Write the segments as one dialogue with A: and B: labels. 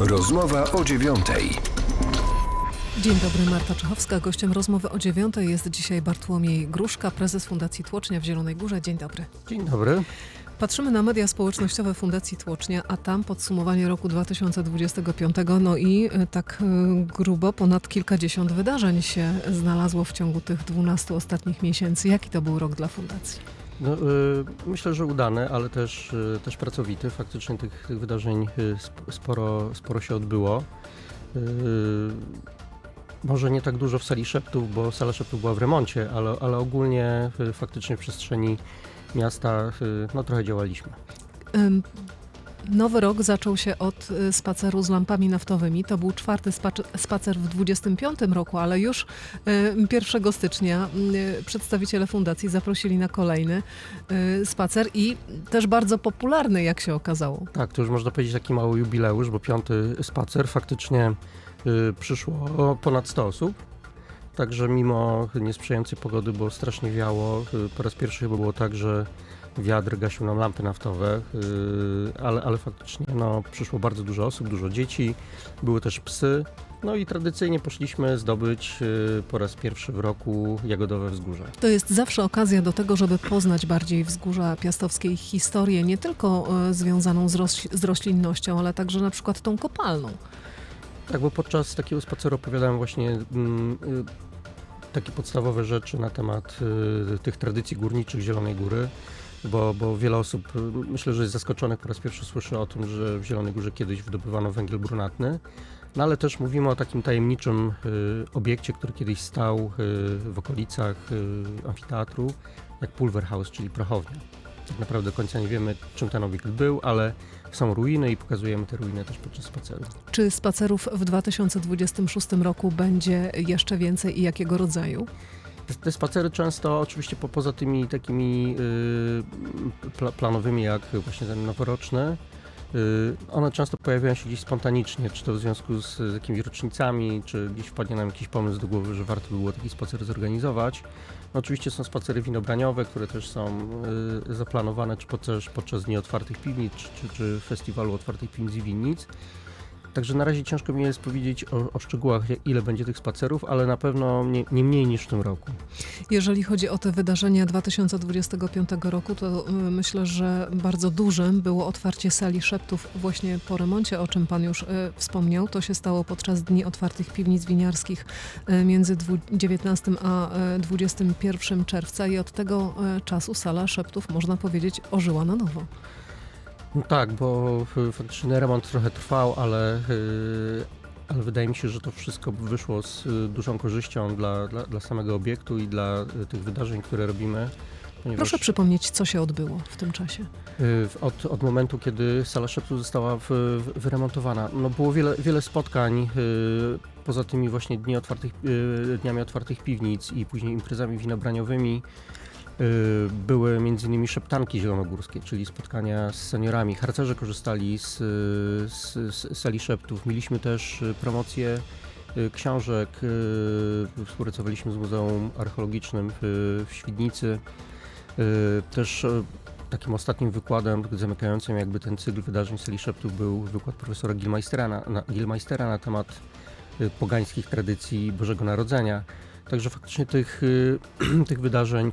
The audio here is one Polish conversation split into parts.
A: Rozmowa o dziewiątej.
B: Dzień dobry, Marta Czechowska. Gościem rozmowy o dziewiątej jest dzisiaj Bartłomiej Gruszka, prezes Fundacji Tłocznia w Zielonej Górze. Dzień dobry.
C: Dzień dobry.
B: Patrzymy na media społecznościowe Fundacji Tłocznia, a tam podsumowanie roku 2025. No i e, tak e, grubo ponad kilkadziesiąt wydarzeń się znalazło w ciągu tych 12 ostatnich miesięcy. Jaki to był rok dla Fundacji?
C: No, y, myślę, że udany, ale też, y, też pracowity. Faktycznie tych, tych wydarzeń y, sp- sporo, sporo się odbyło. Może nie tak dużo w sali szeptów, bo sala szeptów była w remoncie, ale, ale ogólnie faktycznie w przestrzeni miasta no, trochę działaliśmy.
B: Nowy rok zaczął się od y, spaceru z lampami naftowymi. To był czwarty spac- spacer w 25 roku, ale już y, 1 stycznia y, przedstawiciele fundacji zaprosili na kolejny y, spacer i też bardzo popularny, jak się okazało.
C: Tak, to już można powiedzieć taki mały jubileusz, bo piąty spacer faktycznie y, przyszło ponad 100 osób. Także mimo niesprzyjającej pogody, bo strasznie wiało, y, po raz pierwszy chyba było tak, że wiatr gasił nam lampy naftowe, y, ale, ale faktycznie no, przyszło bardzo dużo osób, dużo dzieci, były też psy. No i tradycyjnie poszliśmy zdobyć y, po raz pierwszy w roku jagodowe wzgórze.
B: To jest zawsze okazja do tego, żeby poznać bardziej wzgórza piastowskiej historię, nie tylko związaną z, roś- z roślinnością, ale także na przykład tą kopalną.
C: Tak, bo podczas takiego spaceru opowiadałem właśnie mm, y, takie podstawowe rzeczy na temat y, tych tradycji górniczych Zielonej Góry, bo, bo wiele osób y, myślę, że jest zaskoczonych, po raz pierwszy słyszy o tym, że w Zielonej Górze kiedyś wydobywano węgiel brunatny. No ale też mówimy o takim tajemniczym y, obiekcie, który kiedyś stał y, w okolicach y, amfiteatru, jak Pulverhaus, czyli prochownia. Tak naprawdę do końca nie wiemy, czym ten obiekt był, ale są ruiny i pokazujemy te ruiny też podczas spaceru.
B: Czy spacerów w 2026 roku będzie jeszcze więcej i jakiego rodzaju?
C: Te- spacery często, oczywiście po, poza tymi takimi y, pla, planowymi, jak właśnie ten noworoczny, one często pojawiają się gdzieś spontanicznie, czy to w związku z, jakimiś rocznicami, czy gdzieś wpadnie nam jakiś pomysł do głowy, że warto by było taki spacer zorganizować. No, oczywiście są spacery winobraniowe, które też są y, zaplanowane, czy podczas, podczas Dni Otwartych Piwnic, czy, czy Festiwalu Otwartych Piwnic i Winnic. Także na razie ciężko mi jest powiedzieć o, o szczegółach, ile będzie tych spacerów, ale na pewno nie, nie mniej niż w tym roku.
B: Jeżeli chodzi o te wydarzenia 2025 roku, to y, myślę, że bardzo dużym było otwarcie sali szeptów właśnie po remoncie, o czym Pan już y, wspomniał. To się stało podczas Dni Otwartych Piwnic Winiarskich y, między dwu- 19 a y, 21 czerwca i od tego y, czasu sala szeptów, można powiedzieć, ożyła na nowo.
C: No tak, bo faktycznie remont trochę trwał, ale, y, ale wydaje mi się, że to wszystko wyszło z y, dużą korzyścią dla, dla, dla samego obiektu i dla y, tych wydarzeń, które robimy. Ponieważ
B: Proszę przypomnieć, co się odbyło w tym czasie.
C: od, od momentu, kiedy sala szeptu została w, w, wyremontowana, no było wiele, wiele spotkań, poza tymi właśnie dni otwartych, dniami otwartych piwnic i później imprezami winobraniowymi. Y, Były m.in. szeptanki zielonogórskie, czyli spotkania z seniorami. Harcerze korzystali z, z, z sali szeptów. Mieliśmy też y, promocję y, książek. Współpracowaliśmy z Muzeum Archeologicznym w, Świdnicy. Też takim ostatnim wykładem zamykającym jakby ten cykl wydarzeń sali szeptów był wykład profesora Gilmeistera na, na, Gilmeistera na temat pogańskich tradycji Bożego Narodzenia. Także faktycznie tych, tych wydarzeń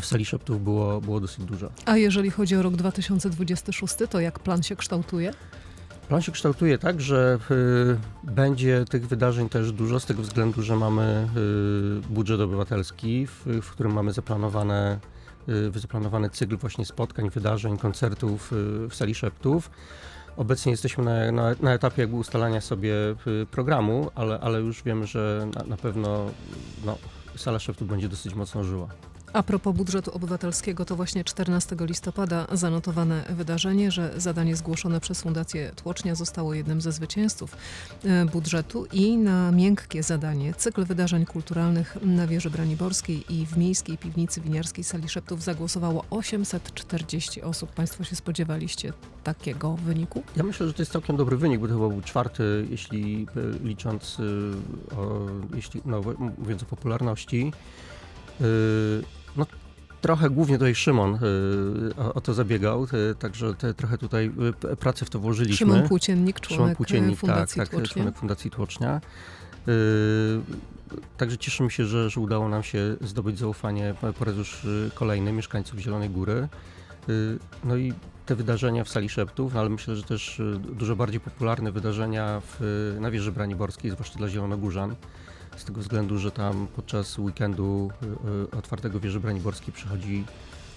C: w sali szeptów było, było dosyć dużo.
B: A jeżeli chodzi o rok 2026, to jak plan się kształtuje?
C: Plan się kształtuje tak, że y, będzie tych wydarzeń też dużo, z tego względu, że mamy y, budżet obywatelski, w, w którym mamy zaplanowane, y, zaplanowany cykl właśnie spotkań, wydarzeń, koncertów y, w sali szeptów. Obecnie jesteśmy na, na, na etapie jakby ustalania sobie y, programu, ale, ale już wiemy, że na, na pewno no, sala szeptów będzie dosyć mocno żyła.
B: A propos budżetu obywatelskiego, to właśnie 14 listopada zanotowane wydarzenie, że zadanie zgłoszone przez Fundację Tłocznia zostało jednym ze zwycięzców e, budżetu i na miękkie zadanie cykl wydarzeń kulturalnych na wieży Braniborskiej i w Miejskiej Piwnicy Winiarskiej Sali Szeptów zagłosowało 840 osób. Państwo się spodziewaliście takiego wyniku?
C: Ja myślę, że to jest całkiem dobry wynik, bo to chyba był czwarty, jeśli y, licząc, o, jeśli, no, mówiąc o popularności. No, trochę głównie tutaj Szymon y, o, o to zabiegał, y, także te, trochę tutaj y, pracy w to włożyliśmy.
B: Szymon Płóciennik, członek
C: Szymon Płóciennik,
B: Fundacji
C: tak, tak,
B: Tłocznia.
C: członek Fundacji Tłocznia. Yy, Także cieszymy się, że, że udało nam się zdobyć zaufanie po raz już kolejny mieszkańców Zielonej Góry. Yy, No i te wydarzenia w Sali Szeptów, no ale myślę, że też dużo bardziej popularne wydarzenia w, na Wieży Braniborskiej, zwłaszcza dla Zielonogórzan. Z tego względu, że tam podczas weekendu y, y, otwartego Wieży Braniborskiej przychodzi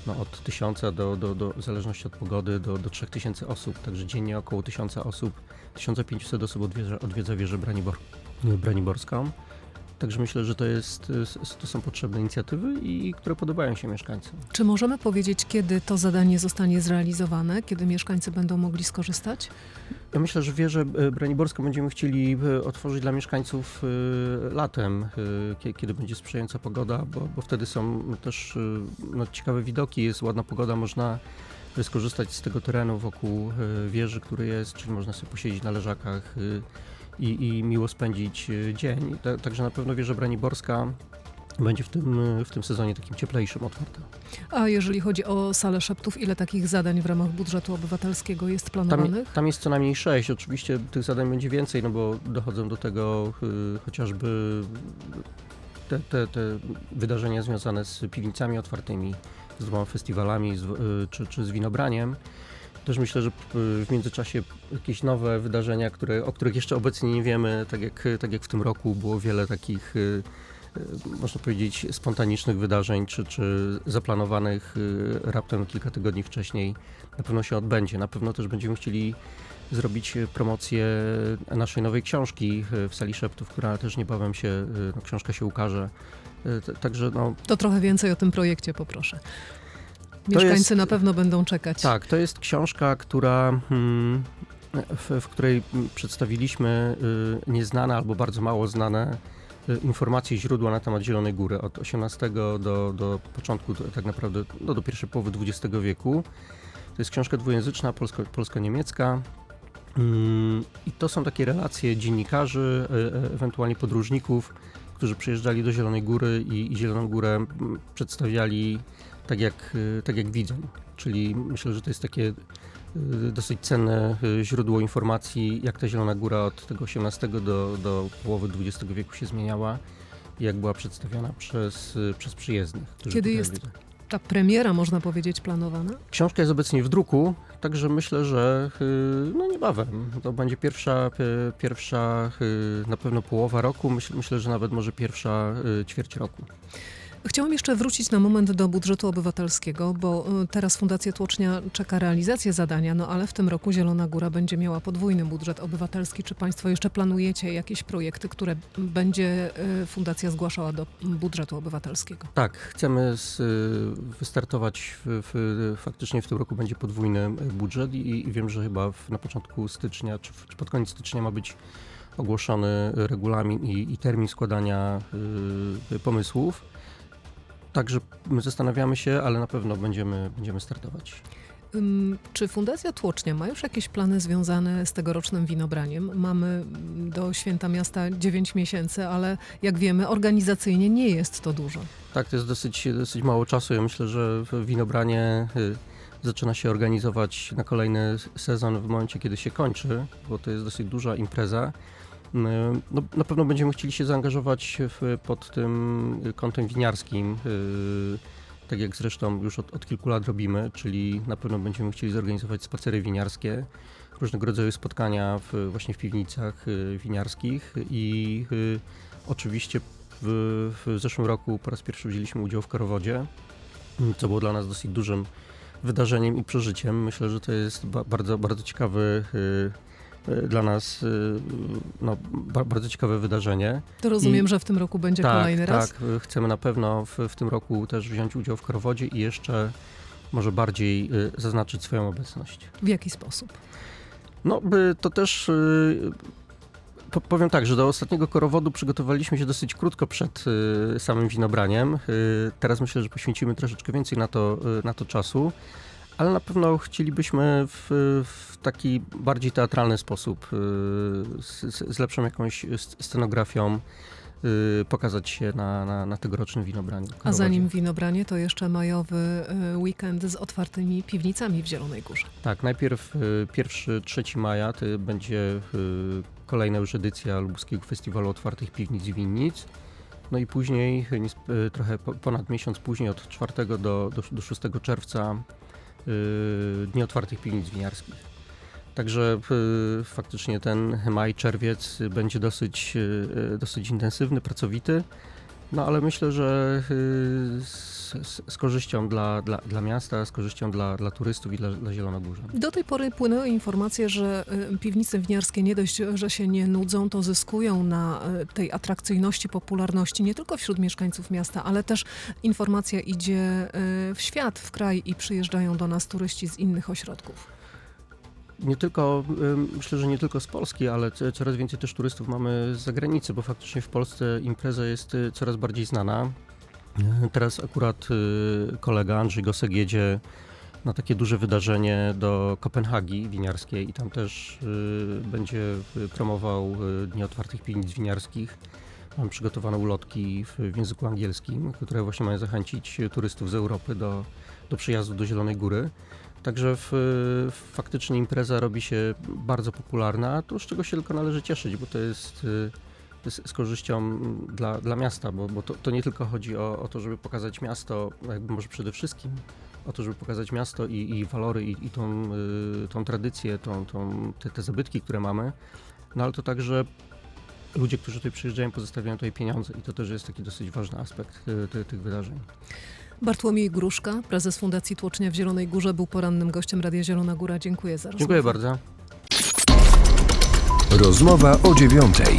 C: no, od 1000 do, do, do, w zależności od pogody, do, do 3000 osób. Także dziennie około 1000 osób, 1500 osób odwiedza, odwiedza wieżę Branibor, Braniborską. Także myślę, że to, jest, to są potrzebne inicjatywy i które podobają się mieszkańcom.
B: Czy możemy powiedzieć, kiedy to zadanie zostanie zrealizowane, kiedy mieszkańcy będą mogli skorzystać?
C: Ja myślę, że wieżę e, Braniborską będziemy chcieli e, otworzyć dla mieszkańców e, latem, kie- kiedy będzie sprzyjająca pogoda, bo, bo wtedy są też no, ciekawe widoki, jest ładna pogoda, można skorzystać z tego terenu wokół wieży, który jest, czyli można sobie posiedzieć na leżakach i, i miło spędzić e, dzień. Ta- Także na pewno wieża Braniborska będzie w tym, e, w tym sezonie takim cieplejszym otwarta.
B: A jeżeli chodzi o salę szeptów, ile takich zadań w ramach budżetu obywatelskiego jest
C: Tam,
B: planowanych?
C: tam jest co najmniej sześć. Oczywiście tych zadań będzie więcej, no bo dochodzą do tego y, chociażby te, te, te wydarzenia związane z piwnicami otwartymi, z dwoma festiwalami z, y, czy, czy z winobraniem. Też myślę, że w międzyczasie jakieś nowe wydarzenia, które, o których jeszcze obecnie nie wiemy, tak jak, tak jak w tym roku było wiele takich, y, y, można powiedzieć, spontanicznych wydarzeń, czy, czy zaplanowanych y, raptem kilka tygodni wcześniej, na pewno się odbędzie. Na pewno też będziemy chcieli zrobić promocję naszej nowej książki w Sali Szeptów, która też niebawem się, no, książka się ukaże. Także no,
B: To trochę więcej o tym projekcie poproszę. Mieszkańcy
C: jest-
B: na pewno będą czekać.
C: tak, to jest książka, która, mm, w, w której przedstawiliśmy y, nieznane albo bardzo mało znane y, informacje i źródła na temat Zielonej Góry od XVIII do, do początku, do- tak naprawdę no, do pierwszej połowy XX wieku. To jest książka dwujęzyczna, polsko, polsko-niemiecka. Mm, I to są takie relacje dziennikarzy, e, ewentualnie podróżników, którzy przyjeżdżali do Zielonej Góry i, i Zieloną Górę mm, przedstawiali tak jak, y, tak jak widzą. Czyli myślę, że to jest takie y, dosyć cenne y, źródło informacji, jak ta Zielona Góra od tego XVIII do, do połowy XX wieku się zmieniała i jak była przedstawiana przez, przez przyjezdnych.
B: Kiedy jest-
C: wiedzą.
B: Ta premiera, można powiedzieć, planowana?
C: Książka jest obecnie w druku, także myślę, że no niebawem. To będzie pierwsza, pierwsza na pewno połowa roku, myśl, myślę, że nawet może pierwsza ćwierć roku.
B: Chciałam jeszcze wrócić na moment do budżetu obywatelskiego, bo y, teraz Fundacja Tłocznia czeka realizację zadania, no ale w tym roku Zielona Góra będzie miała podwójny budżet obywatelski. Czy Państwo jeszcze planujecie jakieś projekty, które będzie y, Fundacja zgłaszała do budżetu obywatelskiego?
C: Tak, chcemy z, y, wystartować, w, w, faktycznie w tym roku będzie podwójny budżet i, i wiem, że chyba w, na początku stycznia, czy, czy pod koniec stycznia ma być ogłoszony regulamin i, i termin składania y, pomysłów. Także my zastanawiamy się, ale na pewno będziemy, będziemy startować.
B: Czy Fundacja Tłocznia ma już jakieś plany związane z tegorocznym winobraniem? Mamy mm, do Święta Miasta 9 miesięcy, ale jak wiemy, organizacyjnie nie jest to dużo.
C: Tak, to jest dosyć, dosyć mało czasu. Ja myślę, że winobranie y, zaczyna się organizować na kolejny sezon w momencie, kiedy się kończy, bo to jest dosyć duża impreza. Y, No, na pewno będziemy chcieli się zaangażować w, pod tym kątem winiarskim, y, tak jak zresztą już od, od kilku lat robimy, czyli na pewno będziemy chcieli zorganizować spacery winiarskie, różnego rodzaju spotkania w, właśnie w piwnicach y, winiarskich i oczywiście w, w zeszłym roku po raz pierwszy wzięliśmy udział w Korowodzie, co było dla nas dosyć dużym wydarzeniem i przeżyciem. Myślę, że to jest ba- bardzo, bardzo ciekawy dla nas y, no, ba- bardzo ciekawe wydarzenie.
B: To rozumiem, że w tym roku będzie kolejny raz.
C: Tak, y, chcemy na pewno w, w tym roku też wziąć udział w Korowodzie i jeszcze może bardziej y, zaznaczyć swoją obecność.
B: W jaki sposób?
C: No, by to też. y, po- Powiem tak, że do ostatniego korowodu przygotowaliśmy się dosyć krótko przed y, samym winobraniem. Y, Teraz myślę, że poświęcimy troszeczkę więcej na to, y, na to czasu, ale na pewno chcielibyśmy w, w taki bardziej teatralny sposób, y, z, z- lepszą jakąś scenografią, y, pokazać się na, na, na tegorocznym winobraniu.
B: A zanim winobranie, to jeszcze majowy e, weekend z otwartymi piwnicami w Zielonej Górze.
C: Tak, najpierw y, pierwszy 3 maja to będzie y, kolejna już edycja Lubuskiego Festiwalu Otwartych Piwnic i Winnic. No i później, y, y, trochę po, ponad miesiąc później, od 4 do, do, do 6 czerwca, y, Dni Otwartych Piwnic Winiarskich. Także y, faktycznie ten maj, czerwiec będzie dosyć, y, dosyć intensywny, pracowity. No ale myślę, że y, z, z, korzyścią dla, dla, dla miasta, z korzyścią dla, dla turystów i dla, dla Zielonogórza.
B: Do tej pory płynęły informacje, że e, piwnice winiarskie nie dość, że się nie nudzą, to zyskują na e, tej atrakcyjności, popularności nie tylko wśród mieszkańców miasta, ale też informacja idzie w świat, w kraj i przyjeżdżają do nas turyści z innych ośrodków.
C: Nie tylko, myślę, że nie tylko z Polski, ale co- coraz więcej też turystów mamy z zagranicy, bo faktycznie w Polsce impreza jest y, coraz bardziej znana. Y, Teraz akurat y, kolega Andrzej Gosek jedzie na takie duże wydarzenie do Kopenhagi winiarskiej i tam też będzie promował Dni Otwartych Piwnic Winiarskich. Mam przygotowane ulotki w języku angielskim, które właśnie mają zachęcić turystów z Europy do, do przyjazdu do Zielonej Góry. Także w, faktycznie impreza robi się bardzo popularna, to z czego się tylko należy cieszyć, bo to jest, y, to z korzyścią dla, dla miasta, bo, bo to, to nie tylko chodzi o, o to, żeby pokazać miasto, jakby może przede wszystkim o to, żeby pokazać miasto i, i walory, i, i tą, y, tą tradycję, tą, tą, te, te zabytki, które mamy, no ale to także ludzie, którzy tutaj przyjeżdżają, pozostawiają tutaj pieniądze i to też jest taki dosyć ważny aspekt ty, tych wydarzeń.
B: Bartłomiej Gruszka, prezes Fundacji Tłocznia w Zielonej Górze, był porannym gościem Radia Zielona Góra. Dziękuję za rozmowę.
C: Dziękuję bardzo.
A: Rozmowa o dziewiątej.